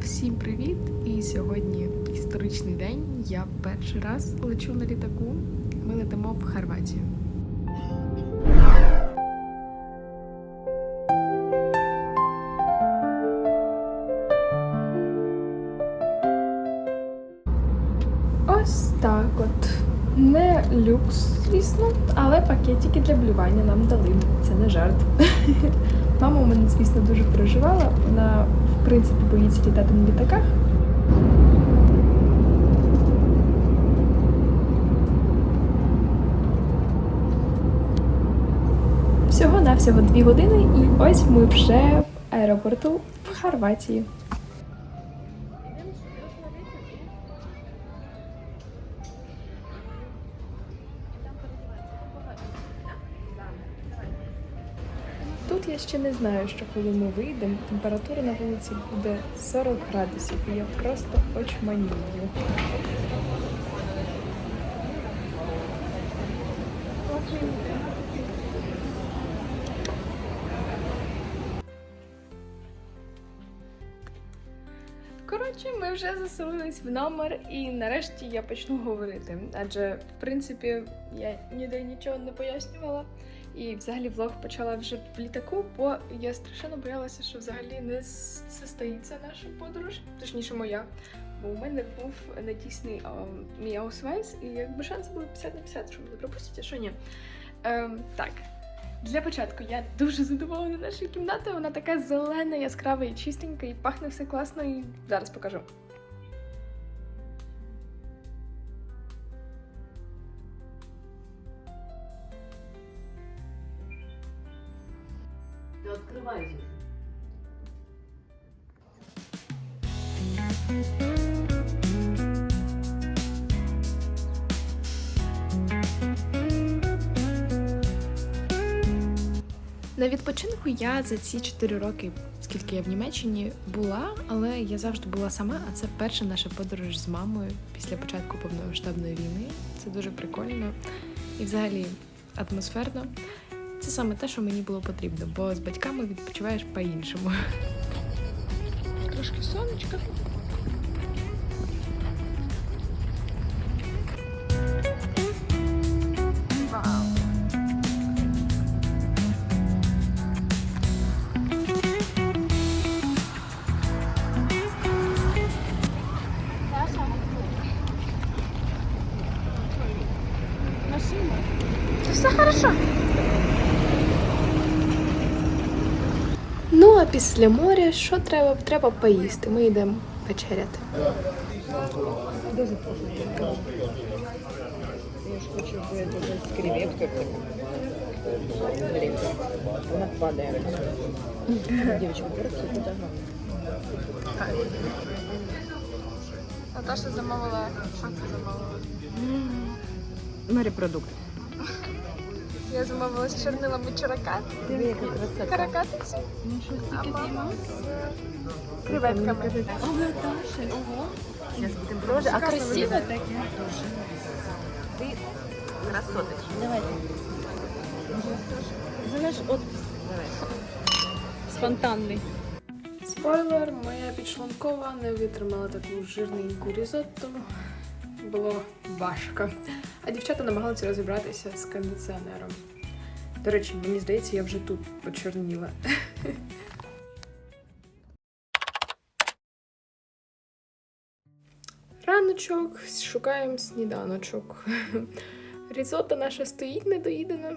Всім привіт! І сьогодні історичний день. Я перший раз лечу на літаку. Ми летимо в Хорватію. Ось так от. Не люкс, звісно, але пакетики для блювання нам дали. Це не жарт. Мама у мене, звісно, дуже переживала. Вона, в принципі, боїться літати на літаках. Всього-навсього дві години, і ось ми вже в аеропорту в Хорватії. Ще не знаю, що коли ми вийдемо, температура на вулиці буде 40 градусів, і я просто очманію. Коротше, ми вже заселились в номер, і нарешті я почну говорити. Адже, в принципі, я ніде нічого не пояснювала. І взагалі влог почала вже в літаку, бо я страшенно боялася, що взагалі не состоїться наша подорож, точніше моя. Бо у мене був недійсний а, мій аусвайс, і якби шанси були 50 на 50, що мене пропустять, а що ні. Ем, так. Для початку я дуже задоволена нашою кімнатою. Вона така зелена, яскрава і чистенька, і пахне все класно, і зараз покажу. На відпочинку я за ці 4 роки, скільки я в Німеччині була, але я завжди була сама, а це перша наша подорож з мамою після початку повномасштабної війни. Це дуже прикольно і взагалі атмосферно. Це саме те, що мені було потрібно, бо з батьками відпочиваєш по-іншому. Трошки сонечка. Хорошо. Ну, а після моря що треба? Треба поїсти. Ми йдемо вечеряти. Дуже вкусно. Я ж хочу это с креветкой. Смотри, она падает. Девочка, берется туда. Наташа замовила. Що ти замовила? Морепродукт. Я замовила з чорнилами чуракат. Каракатиці. А мама з креветками. Пробовать. А красиво так Ты красоточка. Давай. Знаєш, от спонтанний. Спойлер, моя підшлункова не витримала таку жирненьку різотту. Було важко. А дівчата намагалися розібратися з кондиціонером. До речі, мені здається, я вже тут почорніла. Раночок, шукаємо сніданочок. Різотто наша стоїть недоїдена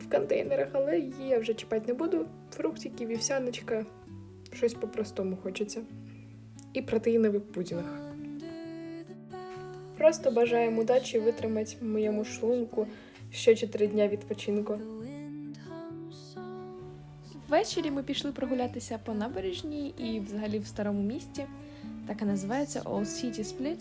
в контейнерах, але її я вже чіпати не буду. Фруктики, вівсяночка, щось по-простому хочеться. І протеїновий пудінг. Просто бажаємо удачі витримати моєму шлунку ще 4 дня відпочинку. Ввечері ми пішли прогулятися по набережній і взагалі в старому місті. Так і називається Old City Split.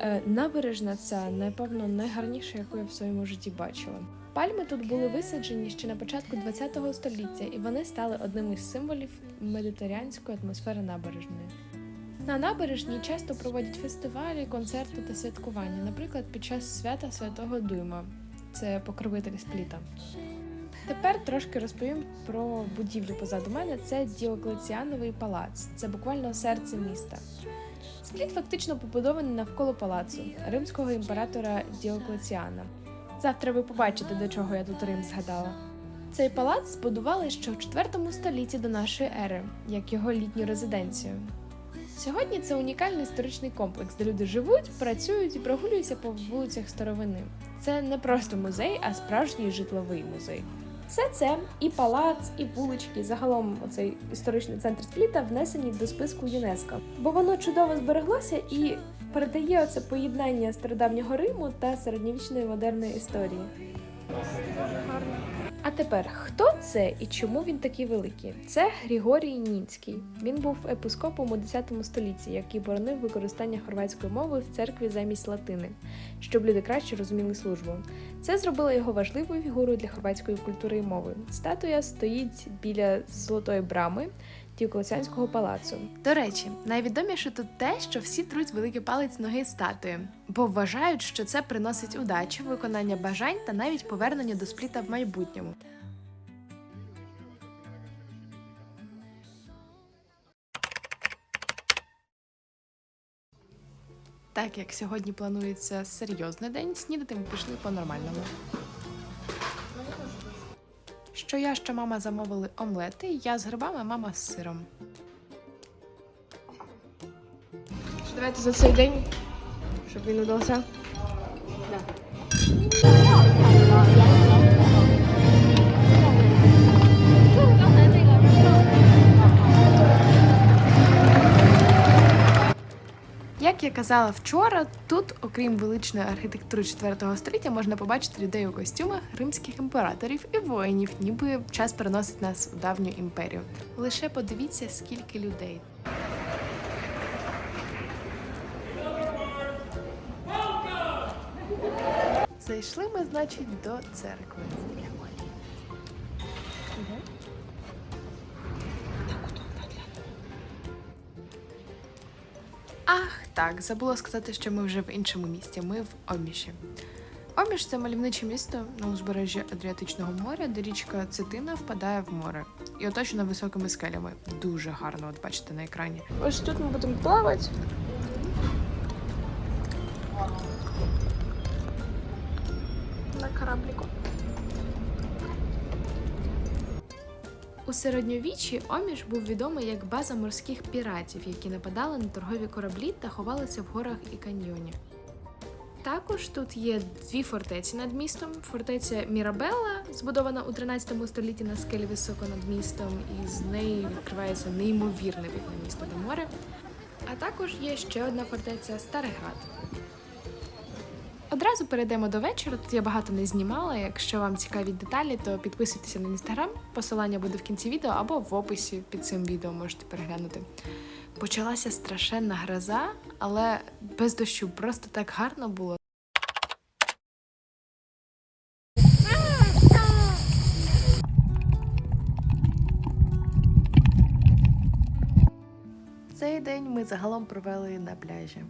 Е, Набережна ця, напевно, найгарніша, яку я в своєму житті бачила. Пальми тут були висаджені ще на початку ХХ століття, і вони стали одним із символів медитеріанської атмосфери набережної. На набережній часто проводять фестивалі, концерти та святкування, наприклад, під час свята Святого Дуйма. Це покровитель спліта. Тепер трошки розповім про будівлю позаду мене. Це Діоклеціановий палац. Це буквально серце міста. Спліт фактично побудований навколо палацу римського імператора Діоклеціана. Завтра ви побачите, до чого я тут Рим згадала. Цей палац збудували ще в 4 столітті до нашої ери, як його літню резиденцію. Сьогодні це унікальний історичний комплекс, де люди живуть, працюють і прогулюються по вулицях старовини. Це не просто музей, а справжній житловий музей. Все це і палац, і вулички, загалом оцей історичний центр спліта внесені до списку ЮНЕСКО, бо воно чудово збереглося і передає оце поєднання стародавнього Риму та середньовічної модерної історії. А тепер хто це і чому він такий великий? Це Григорій Нінський. Він був епископом у 10 столітті, який боронив використання хорватської мови в церкві замість латини, щоб люди краще розуміли службу. Це зробило його важливою фігурою для хорватської культури і мови. Статуя стоїть біля золотої брами Діоклеціанського палацу. До речі, найвідоміше тут те, що всі труть великий палець ноги статуї, бо вважають, що це приносить удачу, виконання бажань та навіть повернення до спліта в майбутньому. Так як сьогодні планується серйозний день, снідати ми пішли по-нормальному. Що я, що мама замовили омлети, я з грибами, мама з сиром. Що давайте за цей день, щоб він удався. Як я казала вчора, тут, окрім величної архітектури 4 століття, можна побачити людей у костюмах римських імператорів і воїнів, ніби час переносить нас у давню імперію. Лише подивіться, скільки людей. Зайшли ми, значить, до церкви. Ах, так, забула сказати, що ми вже в іншому місті. Ми в Оміші. Оміш це мальовниче місто на узбережжі Адріатичного моря, де річка Цитина впадає в море і оточена високими скелями. Дуже гарно, от бачите на екрані. Ось тут ми будемо плавати. На корабліку. У середньовіччі Оміш був відомий як база морських піратів, які нападали на торгові кораблі та ховалися в горах і каньйоні. Також тут є дві фортеці над містом: фортеця Мірабелла, збудована у 13 столітті на скелі високо над містом, і з неї відкривається неймовірне вид на місто та море. А також є ще одна фортеця Стариград. Одразу перейдемо до вечора. Тут я багато не знімала. Якщо вам цікаві деталі, то підписуйтеся на інстаграм. Посилання буде в кінці відео або в описі під цим відео можете переглянути. Почалася страшенна гроза, але без дощу просто так гарно було. Цей день ми загалом провели на пляжі.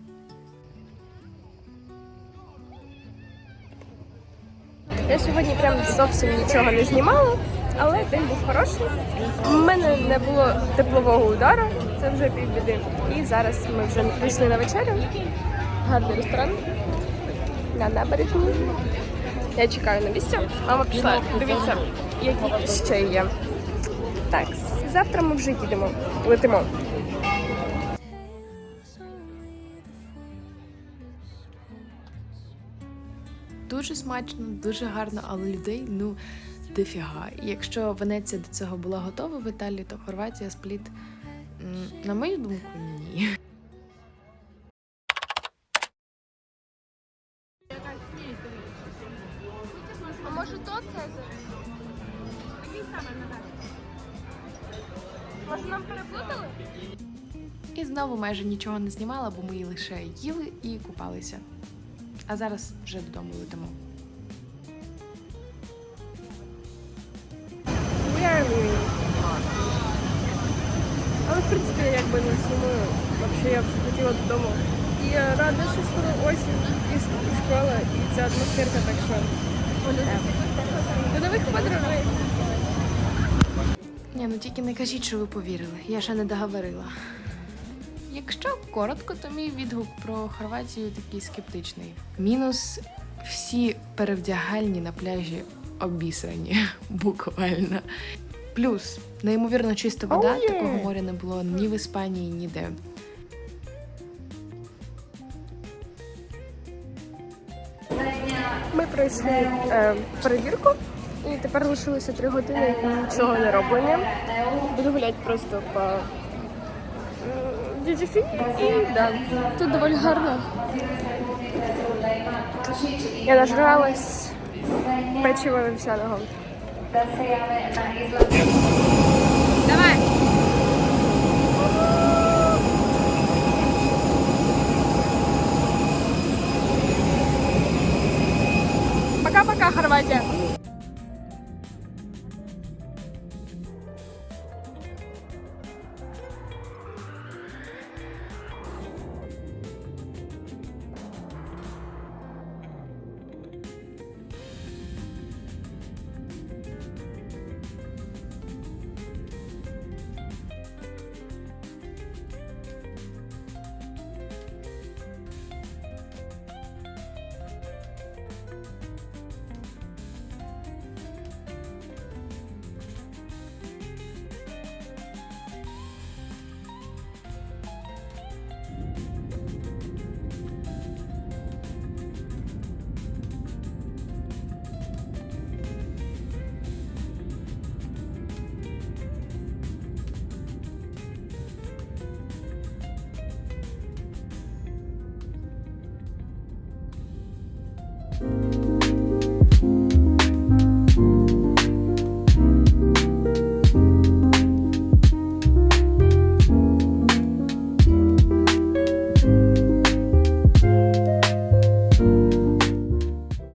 Я сьогодні прям зовсім нічого не знімала, але день був хороший. У мене не було теплового удару, це вже півбіди. І зараз ми вже прийшли на вечерю. Гарний ресторан на набережній. Я чекаю на місце. Мама пішла дивіться, які ще є. Так, завтра ми вже їдемо, летимо. Дуже смачно, дуже гарно, але людей ну дофіга. І якщо Венеція до цього була готова в Італії, то Хорватія спліт, на мою думку, ні. А може то Цезар? Може нам переплутали? І знову майже нічого не знімала, бо ми лише їли і купалися. А зараз вже додому летимо. Але в принципі якби не сумую, що я б хотіла додому. І я рада, що скоро осінь і школа, і ця атмосферка, так що до нових подорожей. Ні, ну тільки не кажіть, що ви повірили. Я ще не договорила. Якщо коротко, то мій відгук про Хорватію такий скептичний. Мінус всі перевдягальні на пляжі обісрані, буквально. Плюс неймовірно чиста вода, такого моря не було ні в Іспанії, ніде. Ми пройшли е, перевірку, і тепер лишилося три години нічого не роблення. Буду гуляти просто по дідіфі. І да, тут доволі гарно. Я нажралась печива вівсяного. Давай! Пока-пока, Хорватия!